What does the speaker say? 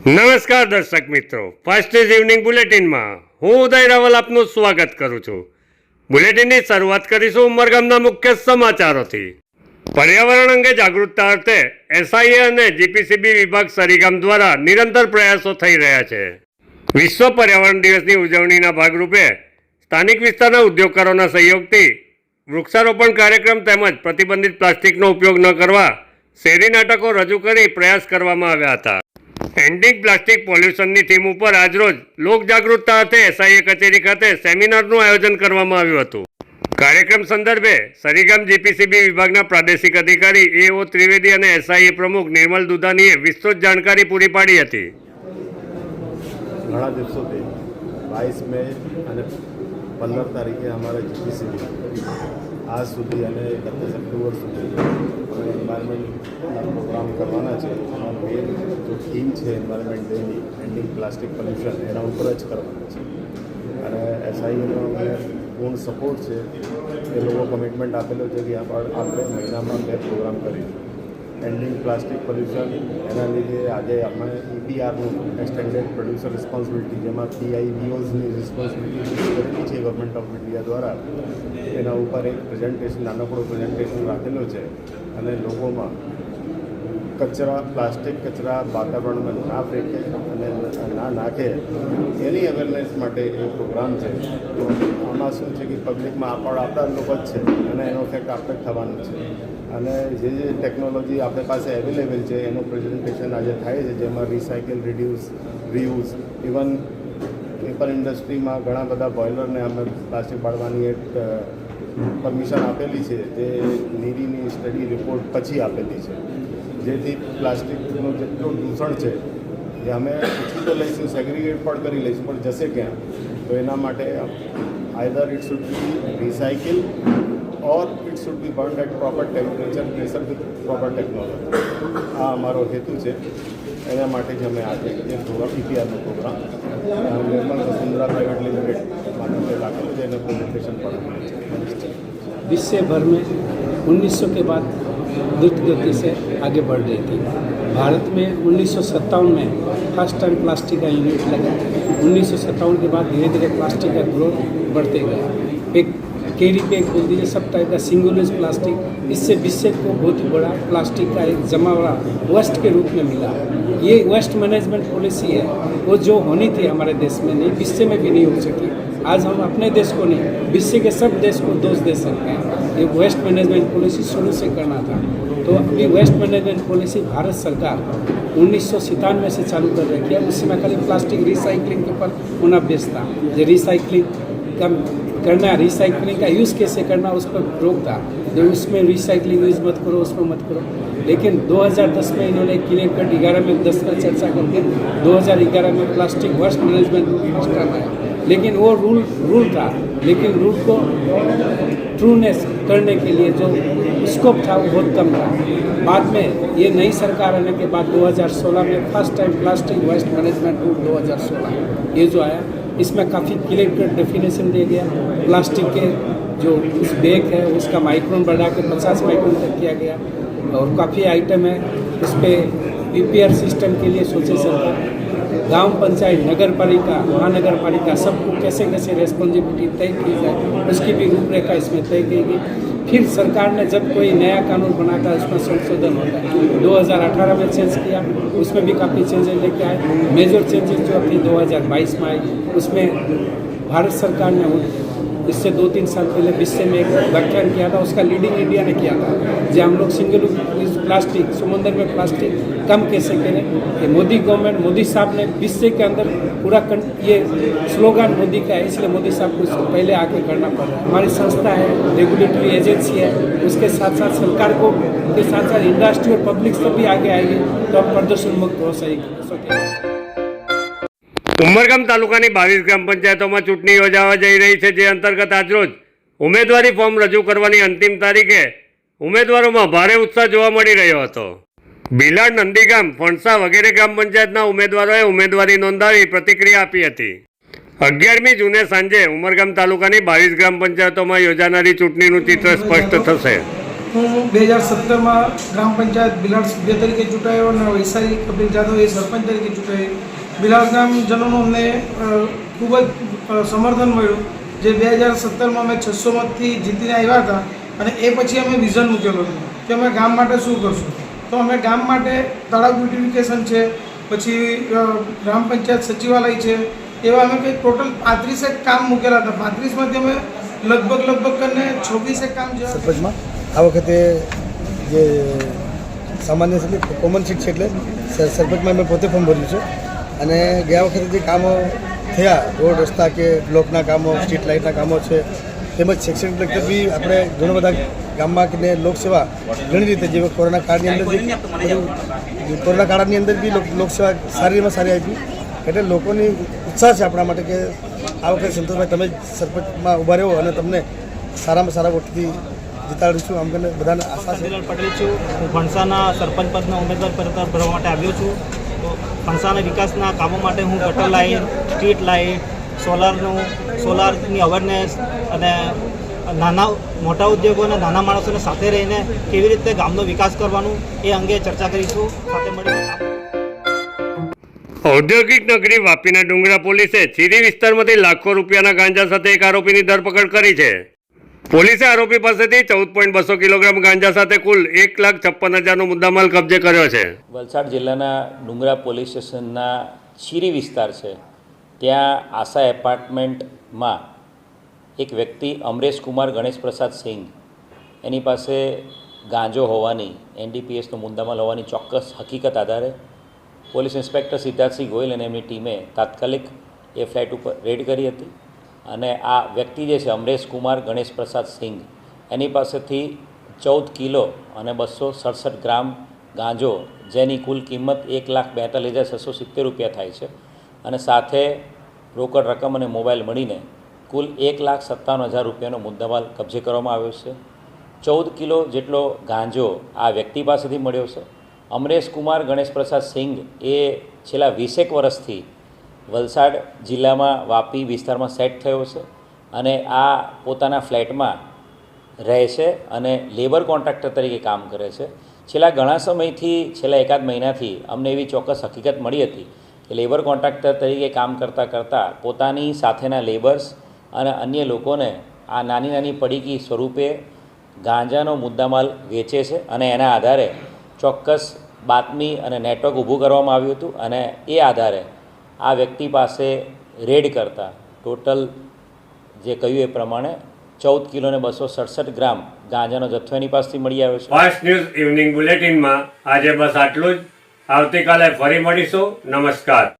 નમસ્કાર દર્શક મિત્રો. ફાસ્ટ ઇવનિંગ બુલેટિનમાં હું ઉદય રાવલ આપનું સ્વાગત કરું છું. બુલેટિનની શરૂઆત કરીશું ઉમરગામના મુખ્ય સમાચારોથી. પર્યાવરણ અંગે જાગૃતતા અર્થે એસઆઈએ અને જીપીસીબી વિભાગ સરીગામ દ્વારા નિરંતર પ્રયાસો થઈ રહ્યા છે. વિશ્વ પર્યાવરણ દિવસની ઉજવણીના ભાગરૂપે સ્થાનિક વિસ્તારના ઉદ્યોગકારોના સહયોગથી વૃક્ષારોપણ કાર્યક્રમ તેમજ પ્રતિબંધિત પ્લાસ્ટિકનો ઉપયોગ ન કરવા શેરી નાટકો રજૂ કરી પ્રયાસ કરવામાં આવ્યા હતા. એન્ડિંગ પ્લાસ્ટિક પોલ્યુશનની થીમ ઉપર આજરોજ લોકજાગૃતતા અર્થે એસઆઈએ કચેરી ખાતે સેમિનારનું આયોજન કરવામાં આવ્યું હતું. કાર્યક્રમ સંદર્ભે સરીગામ જીપીસીબી વિભાગના પ્રાદેશિક અધિકારી એઓ ત્રિવેદી અને એસઆઈએ પ્રમુખ નિર્મલ દુધાનીએ વિસ્તૃત જાણકારી પૂરી પાડી હતી. ઘણા દિવસોથી બાવીસ મે અને પંદર તારીખે અમારા જીપીસીબી. આજ સુધી અને એકત્રીસ ઓક્ટોબર સુધી એન્વાયરમેન્ટના પ્રોગ્રામ કરવાના છે. એમાં મેન જો થીમ છે એન્વાયરમેન્ટ ડેની એન્ડિંગ પ્લાસ્ટિક પોલ્યુશન એના ઉપર જ કરવાના છે. અને એસઆઈનો અમને પૂર્ણ સપોર્ટ છે. એ લોકો કમિટમેન્ટ આપેલો છે કે આપણે મહિનામાં બે પ્રોગ્રામ કરીશું એન્ડિંગ પ્લાસ્ટિક પોલ્યુશન એના લીધે આજે અમે ઈપીઆરનું એક્સટેન્ડેડ પ્રોડ્યુસર રિસ્પોન્સિબિલિટી જેમાં પીઆઈવીઓઝની રિસ્પોન્સિબિલિટી કરેલી છે ગવર્મેન્ટ ઓફ ઇન્ડિયા દ્વારા. એના ઉપર એક પ્રેઝન્ટેશન નાનકડો પ્રેઝન્ટેશન રાખેલો છે. અને લોકોમાં કચરા, પ્લાસ્ટિક કચરા, વાતાવરણમાં ના ફેંકે અને ના નાખે, એની અવેરનેસ માટે એ પ્રોગ્રામ છે. તો આમાં શું છે કે પબ્લિકમાં આપણ આપણા લોકો જ છે અને એનો ઇફેક્ટ આપણે થવાનો છે. અને જે જે ટેકનોલોજી આપણી પાસે અવેલેબલ છે, એનું પ્રેઝન્ટેશન આજે થાય છે, જેમાં recycle reduce reuse even paper ઇન્ડસ્ટ્રીમાં ઘણા બધા બોઇલરને અમે પ્લાસ્ટિક પાડવાની એક પરમિશન આપેલી છે, તે નીરીની સ્ટડી રિપોર્ટ પછી આપેલી છે. જેથી પ્લાસ્ટિકનું જેટલું દૂષણ છે, એ અમે ઉઠી તો લઈશું સેગ્રીગેટ પણ કરી લઈશું, પણ જશે ક્યાં? તો એના માટે either it should be recycle or it should be burn at proper temperature pressure with proper technology આ અમારો હેતુ છે. એના માટે જ અમે આજે એ programme ઈપીઆરનો programme Nirmal Vasundhara private limited માટે રાખેલું છે એને પ્રેઝન્ટેશન પણ આપેલું છે विश्व भर में 1900 के बाद द्रुत गति से आगे बढ़ रही थी भारत में उन्नीस में फर्स्ट टाइम प्लास्टिक का यूनिट लगा उन्नीस के बाद धीरे धीरे प्लास्टिक का ग्रोथ बढ़ते गया एक केरी पे खोल दीजिए, सब टाइप का सिंगल यूज़ प्लास्टिक इससे विश्व को बहुत ही बड़ा प्लास्टिक का एक जमा हुआ वेस्ट के रूप में मिला। ये वेस्ट मैनेजमेंट पॉलिसी है। वो जो होनी थी हमारे देश में, नहीं विश्व में भी नहीं हो सकी। आज हम अपने देश को नहीं विश्व के सब देश को दोष दे सकते हैं। ये वेस्ट मैनेजमेंट पॉलिसी शुरू से करना था। तो अभी वेस्ट मैनेजमेंट पॉलिसी भारत सरकार उन्नीस से चालू कर रखी है। उसमें खाली प्लास्टिक रिसाइकलिंग के ऊपर होना था। ये रिसाइकलिंग का करना रिसाइकलिंग का यूज़ कैसे करना, उस पर रोक था। जो उसमें रिसाइकलिंग यूज़ मत करो, उसमें मत करो। लेकिन 2010 में इन्होंने क्लियर कट ग्यारह में दस पर चर्चा करके 2011 में plastic waste management first time आया लेकिन वो रूल रूल था। लेकिन रूल को ट्रूनेस करने के लिए जो स्कोप था, वो बहुत कम था। बाद में ये नई सरकार आने के बाद 2016 में first time plastic waste management rule 2016 ये जो आया इसमें काफ़ी क्लियर कट डेफिनेशन दिया। गया प्लास्टिक के जो उस बैग है, उसका माइक्रोन बढ़ा के 50 माइक्रोन तक किया गया। और काफ़ी आइटम है उस पर पी सिस्टम के लिए सोचे सरकार गाँव पंचायत, नगर पालिका, महानगर पालिका, सबको कैसे कैसे रेस्पॉन्सिबिलिटी तय की जाए, उसकी भी रूपरेखा इसमें तय की गई। फिर सरकार ने जब कोई नया कानून बनाता है उसमें संशोधन होता है 2018 में चेंज किया उसमें भी काफ़ी चेंजेस लेके आए मेजर चेंजेस जो अभी 2022 में आई उसमें भारत सरकार ने वो- इससे दो तीन साल पहले विश्व में एक व्याख्यान किया था, उसका लीडिंग इंडिया ने किया था, जो हम लोग सिंगल यूज़ प्लास्टिक समुद्र में प्लास्टिक कम कैसे करें? ये मोदी गवर्नमेंट मोदी साहब ने विश्व के अंदर पूरा ये स्लोगन मोदी का है, इसलिए मोदी साहब को इसको पहले आके करना पड़ रहा है। हमारी संस्था है रेगुलेटरी एजेंसी है, उसके साथ साथ सरकार को के साथ साथ इंडस्ट्री और पब्लिक सब भी आगे आएगी तो हम प्रदूषण मुक्त हो सकेंगे। ઉમરગામ તાલુકાની બાવીસ ગ્રામ પંચાયતોમાં ચૂંટણી યોજાવા જઈ રહી છે, જે અંતર્ગત આજરોજ ઉમેદવારી ફોર્મ રજૂ કરવાની અંતિમ તારીખે ઉમેદવારોમાં ભારે ઉત્સાહ જોવા મળી રહ્યો હતો. બિલાડ નંદીગામ ફણસા વગેરે ગ્રામ પંચાયતના ઉમેદવારોએ ઉમેદવારી નોંધાવી પ્રતિક્રિયા આપી હતી. અગિયારમી જૂને સાંજે ઉમરગામ તાલુકાની બાવીસ ગ્રામ પંચાયતોમાં યોજાનારી ચૂંટણીનું ચિત્ર સ્પષ્ટ થશે. હું બે હજાર સત્તરમાં ગ્રામ પંચાયત બિલાડ સભ્ય તરીકે ચૂંટાયો અને વૈશાલી કપિલ જાદવ એ સરપંચ તરીકે ચૂંટાઈ. બિલાડ ગામજનોનું અમને ખૂબ જ સમર્થન મળ્યું જે બે હજાર સત્તરમાં અમે છસો મતથી જીતીને આવ્યા હતા અને એ પછી અમે વિઝન મૂકેલું હતું કે અમે ગામ માટે શું કરશું. તો અમે ગામ માટે તળાવ બ્યુટિફિકેશન છે, પછી ગ્રામ પંચાયત સચિવાલય છે, એવા અમે કંઈક ટોટલ પાંત્રીસેક કામ મૂકેલા હતા. પાંત્રીસમાંથી અમે લગભગ લગભગ કરીને છવ્વીસેક કામ જેવા સરપંચમાં આ વખતે જે સામાન્ય કોમન સીટ છે એટલે સર- સરપંચમાં મેં પોતે ફોર્મ ભર્યું છે. અને ગયા વખતે જે કામો થયા, રોડ રસ્તા કે બ્લોકના કામો, સ્ટ્રીટ લાઇટના કામો છે, તેમજ શૈક્ષણિક લગતા બી આપણે ઘણા બધા ગામમાં કે લોકસેવા ઘણી રીતે જે કોરોના કાળની અંદર કોરોના કાળની અંદર બી લોક- લોકસેવા સારીમાં સારી આપી એટલે લોકોની ઉત્સાહ છે આપણા માટે કે આ વખતે સંતોષભાઈ તમે સરપંચમાં ઊભા રહ્યો અને તમને સારામાં સારા વોટથી છું. આમ કરીને બધાને આશા પટેલ છું. હું ભણસાના સરપંચ પદના ઉમેદવાર ભરવા માટે આવ્યો છું. ફણસાના વિકાસના કામો માટે હું ગટર લાઇટ સ્ટ્રીટ લાઇટ સોલારનું સોલારની અવેરનેસ અને નાના, મોટા ઉદ્યોગો અને નાના માણસોને સાથે રહીને કેવી રીતે ગામનો વિકાસ કરવાનું એ અંગે ચર્ચા કરીશું. સાથે મળી ઔદ્યોગિક નગરી વાપીના ડુંગરા પોલીસે ચીરી વિસ્તારમાંથી લાખો રૂપિયાના ગાંજા સાથે એક આરોપીની ધરપકડ કરી છે. પોલીસે આરોપી પાસેથી ચૌદ પોઈન્ટ બસો કિલોગ્રામ ગાંજા સાથે કુલ એક લાખ છપ્પન હજારનો મુદ્દામાલ કબજે કર્યો છે. વલસાડ જિલ્લાના ડુંગરા પોલીસ સ્ટેશનના છીરી વિસ્તાર છે. ત્યાં આશા એપાર્ટમેન્ટમાં એક વ્યક્તિ અમરેશ કુમાર ગણેશ પ્રસાદ સિંઘ, એની પાસે ગાંજો હોવાની, એનડીપીએસનો મુદ્દામાલ હોવાની ચોક્કસ હકીકત આધારે પોલીસ ઇન્સ્પેક્ટર સિદ્ધાર્થસિંહ ગોયલ અને એમની ટીમે તાત્કાલિક એ ફ્લેટ ઉપર રેડ કરી હતી. અને આ વ્યક્તિ જે છે, અમરેશ કુમાર ગણેશ પ્રસાદ સિંઘ, એની પાસેથી ચૌદ કિલો અને બસો સડસઠ ગ્રામ ગાંજો, જેની કુલ કિંમત એક લાખ બેતાલીસ હજાર છસો સિત્તેર રૂપિયા થાય છે. અને સાથે રોકડ રકમ અને મોબાઈલ મળીને કુલ એક લાખ સત્તાવન હજાર રૂપિયાનો મુદ્દામાલ કબજે કરવામાં આવ્યો છે. ચૌદ કિલો જેટલો ગાંજો આ વ્યક્તિ પાસેથી મળ્યો છે. અમરેશ કુમાર ગણેશ પ્રસાદ સિંઘ એ છેલ્લા વીસેક વર્ષથી વલસાડ જિલ્લામાં વાપી વિસ્તારમાં સેટ થયો છે અને આ પોતાના ફ્લેટમાં રહે છે અને લેબર કોન્ટ્રાક્ટર તરીકે કામ કરે છે. છેલ્લા ઘણા સમયથી, છેલ્લા એકાદ મહિનાથી અમને એવી ચોક્કસ હકીકત મળી હતી કે લેબર કોન્ટ્રાક્ટર તરીકે કામ કરતાં કરતાં પોતાની સાથેના લેબર્સ અને અન્ય લોકોને આ નાની નાની પડીકી સ્વરૂપે ગાંજાનો મુદ્દામાલ વેચે છે અને એના આધારે ચોક્કસ બાતમી અને નેટવર્ક ઊભું કરવામાં આવ્યું હતું અને એ આધારે આ વ્યક્તિ પાસે રેડ કરતા. ટોટલ જે કહ્યું એ પ્રમાણે ચૌદ કિલો ને બસો સડસઠ ગ્રામ ગાંજાનો જથ્થો એની પાસેથી મળી આવ્યો છે. ફાસ્ટ ન્યૂઝ ઇવનિંગ બુલેટિનમાં આજે બસ આટલું જ. આવતીકાલે ફરી મળીશું. નમસ્કાર.